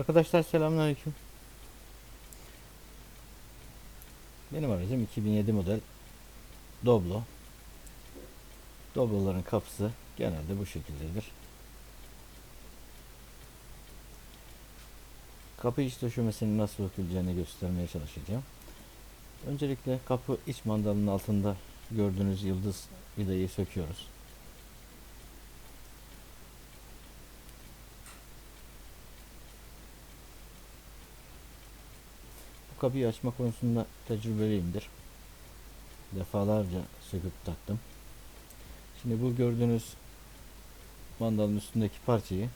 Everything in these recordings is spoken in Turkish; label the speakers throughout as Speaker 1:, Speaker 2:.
Speaker 1: Arkadaşlar selamünaleyküm. Benim aracım 2007 model Doblo. Dobloların kapısı genelde bu şekildedir. Kapı iç döşemesinin nasıl söküleceğini göstermeye çalışacağım. Öncelikle kapı iç mandalının altında gördüğünüz yıldız vidayı söküyoruz. Kapıyı açma konusunda tecrübeliyimdir. Defalarca söküp taktım. Şimdi bu gördüğünüz mandalın üstündeki parçayı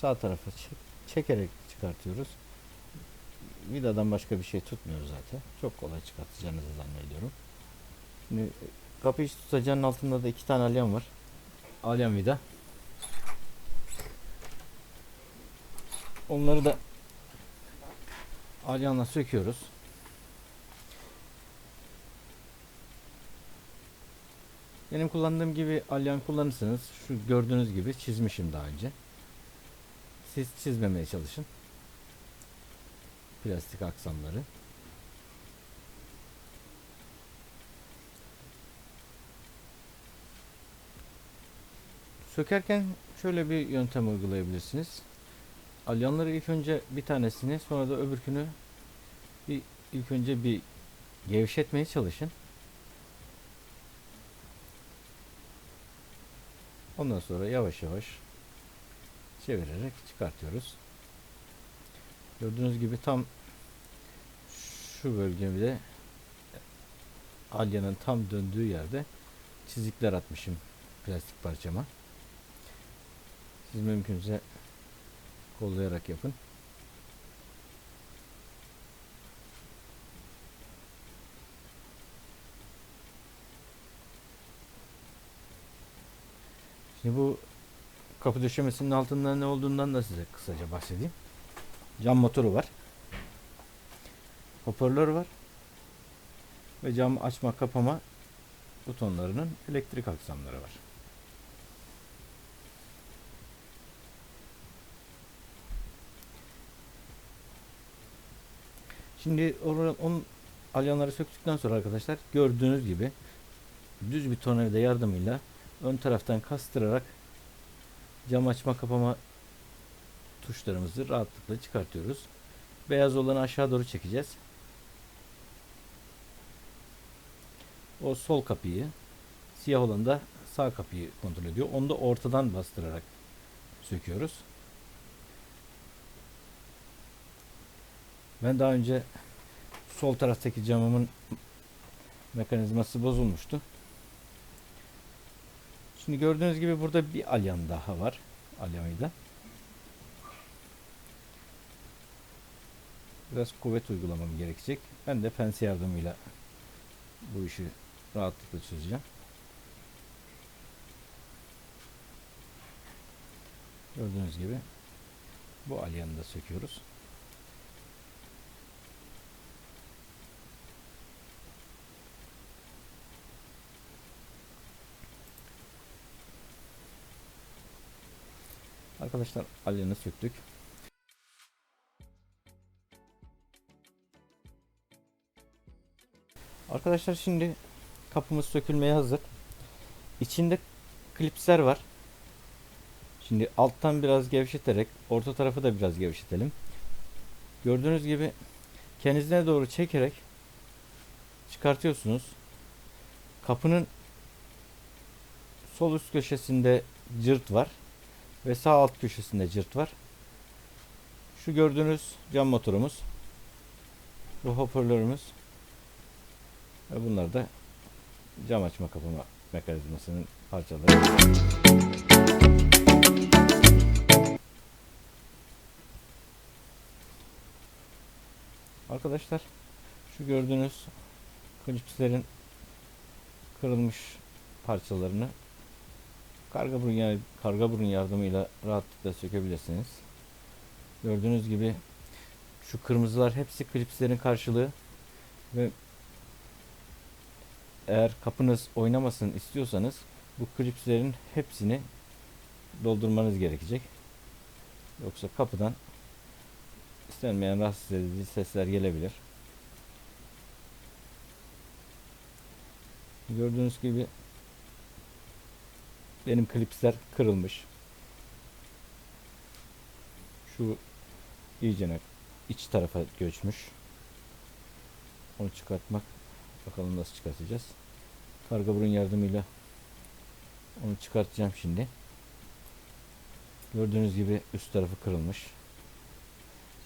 Speaker 1: sağ tarafa çek- çekerek çıkartıyoruz. Vidadan başka bir şey tutmuyor zaten. Çok kolay çıkartacağınızı zannediyorum. Şimdi e, kapı iç tutacağının altında da iki tane alyan var. Alyan vida. Onları da alyanla söküyoruz. Benim kullandığım gibi alyan kullanırsanız şu gördüğünüz gibi çizmişim daha önce. Siz çizmemeye çalışın. Plastik aksamları. Sökerken şöyle bir yöntem uygulayabilirsiniz. Alyanları ilk önce bir tanesini sonra da öbürkünü bir ilk önce bir gevşetmeye çalışın. Ondan sonra yavaş yavaş çevirerek çıkartıyoruz. Gördüğünüz gibi tam şu bölgemde alyanın tam döndüğü yerde çizikler atmışım plastik parçama. Siz mümkünse kollayarak yapın. Şimdi bu kapı döşemesinin altında ne olduğundan da size kısaca bahsedeyim. Cam motoru var. Hoparlör var. Ve cam açma kapama butonlarının elektrik aksamları var. Şimdi or- onun alyanları söktükten sonra arkadaşlar gördüğünüz gibi düz bir tornavida yardımıyla ön taraftan kastırarak cam açma kapama tuşlarımızı rahatlıkla çıkartıyoruz. Beyaz olanı aşağı doğru çekeceğiz. O sol kapıyı, siyah olan da sağ kapıyı kontrol ediyor. Onu da ortadan bastırarak söküyoruz. Ben daha önce sol taraftaki camımın mekanizması bozulmuştu. Şimdi gördüğünüz gibi burada bir alyan daha var. Alyanıyla. Biraz kuvvet uygulamam gerekecek. Ben de pense yardımıyla bu işi rahatlıkla çözeceğim. Gördüğünüz gibi bu alyanı da söküyoruz. Arkadaşlar alyanı söktük. Arkadaşlar şimdi kapımız sökülmeye hazır. İçinde klipsler var. Şimdi alttan biraz gevşeterek orta tarafı da biraz gevşetelim. Gördüğünüz gibi kendinize doğru çekerek çıkartıyorsunuz. Kapının sol üst köşesinde cırt var ve sağ alt köşesinde cırt var. Şu gördüğünüz cam motorumuz. Bu hoparlörümüz. Ve bunlar da cam açma kapama mekanizmasının parçaları. Arkadaşlar şu gördüğünüz klipslerin kırılmış parçalarını karga burun, yani karga burun yardımıyla rahatlıkla sökebilirsiniz. Gördüğünüz gibi şu kırmızılar hepsi klipslerin karşılığı ve eğer kapınız oynamasın istiyorsanız bu klipslerin hepsini doldurmanız gerekecek. Yoksa kapıdan istenmeyen rahatsız edici sesler gelebilir. Gördüğünüz gibi benim klipsler kırılmış. Şu iyicene iç tarafa göçmüş. Onu çıkartmak bakalım nasıl çıkartacağız. Karga burun yardımıyla onu çıkartacağım şimdi. Gördüğünüz gibi üst tarafı kırılmış.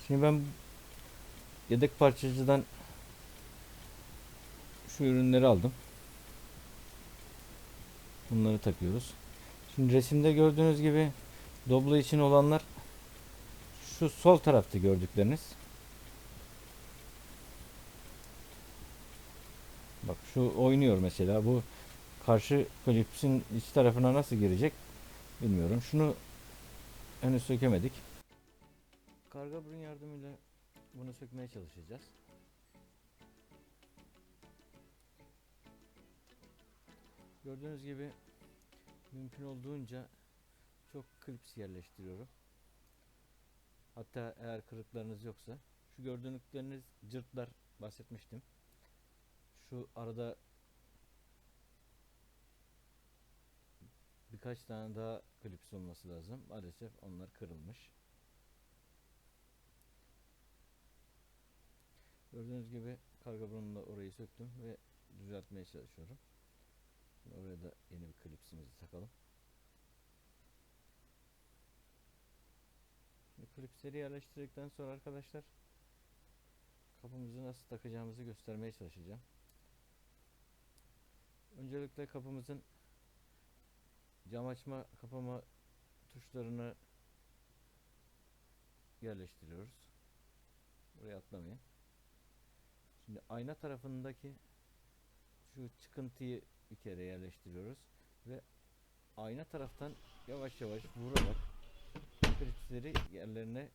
Speaker 1: Şimdi ben yedek parçacıdan şu ürünleri aldım. Bunları takıyoruz. Şimdi resimde gördüğünüz gibi Doblo için olanlar şu sol tarafta gördükleriniz. Bak şu oynuyor mesela. Bu karşı klipsin iç tarafına nasıl girecek bilmiyorum. Şunu henüz sökemedik. Karga burun yardımıyla bunu sökmeye çalışacağız. Gördüğünüz gibi mümkün olduğunca çok klips yerleştiriyorum. Hatta eğer kırıklarınız yoksa şu gördükleriniz cırtlar bahsetmiştim. Şu arada birkaç tane daha klips olması lazım. Maalesef onlar kırılmış. Gördüğünüz gibi karga burnunda orayı söktüm ve düzeltmeye çalışıyorum. Şimdi oraya da yeni bir klipsimizi takalım. Şimdi klipsleri yerleştirdikten sonra arkadaşlar kapımızı nasıl takacağımızı göstermeye çalışacağım. Öncelikle kapımızın cam açma kapama tuşlarını yerleştiriyoruz. Buraya atlamayın. Şimdi ayna tarafındaki şu çıkıntıyı bir kere yerleştiriyoruz ve ayna taraftan yavaş yavaş vurarak klipsleri yerlerine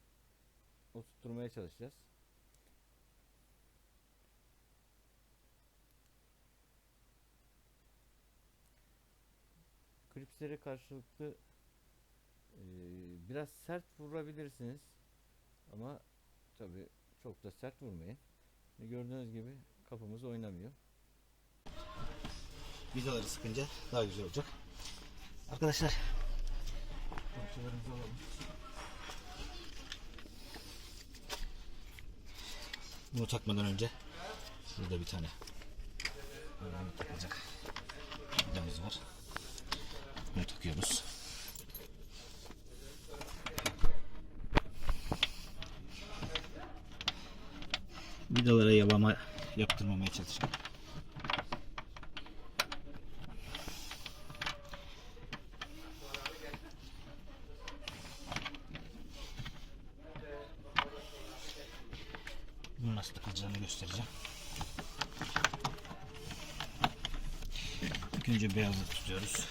Speaker 1: oturtmaya çalışacağız. Klipsleri karşılıklı eee, biraz sert vurabilirsiniz ama tabi çok da sert vurmayın. Gördüğünüz gibi kapımız oynamıyor.
Speaker 2: Vidaları sıkınca daha güzel olacak. Arkadaşlar parçalarımızı alalım. Bunu takmadan önce şurada bir tane böyle takılacak vidamız var. Bunu takıyoruz. Vidalara yalama yaptırmamaya çalışacağım. Bunu nasıl takılacağını göstereceğim. İlk önce beyazı tutuyoruz.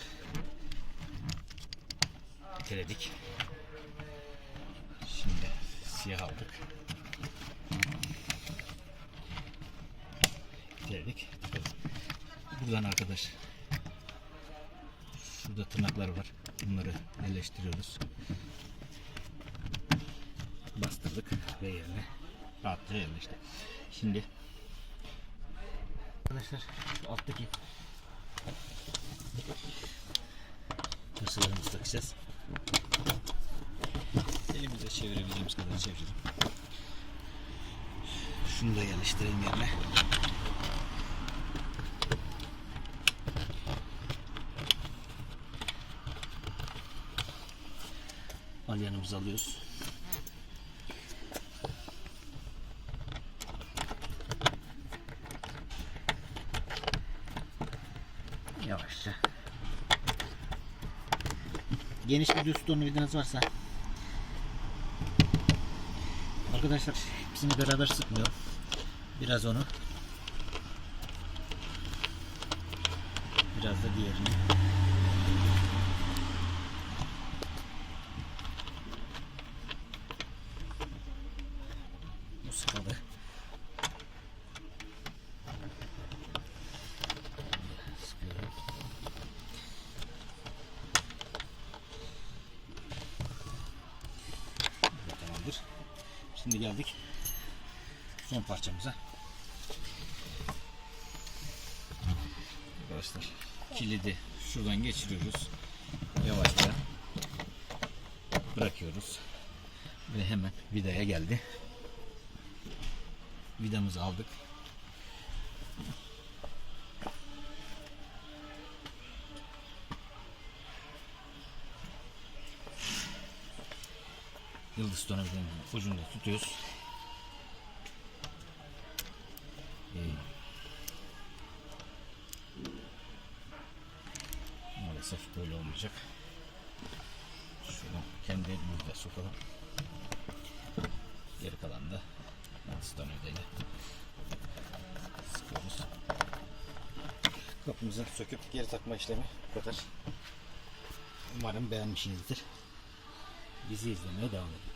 Speaker 2: Teledik. Şimdi siyah aldık. Teledik. Buradan arkadaş. Şurada tırnaklar var. Bunları yerleştiriyoruz. Bastırdık ve yerine rahatça yerleşti. Şimdi arkadaşlar şu alttaki hırsılarımızı takacağız. Elimizle çevirebildiğimiz kadar çevirelim. Şunu da yerleştirelim yerine. Alyanımızı alıyoruz. Yavaşça. Geniş bir düz tonu vidanız varsa Arkadaşlar hepsini beraber sıkmıyor. Biraz onu biraz da diğerini Şimdi geldik son parçamıza. Arkadaşlar kilidi şuradan geçiriyoruz. Yavaşça bırakıyoruz. Ve hemen vidaya geldi. Vidamızı aldık. Tornavidanın ucunda tutuyoruz. Ee, maalesef böyle olmayacak. Şunu kendi elimizle sokalım. Geri kalan da yıldız tornavidayla sıkıyoruz. Kapımızı söküp geri takma işlemi bu kadar. Umarım beğenmişsinizdir. Bizi izlemeye devam edin.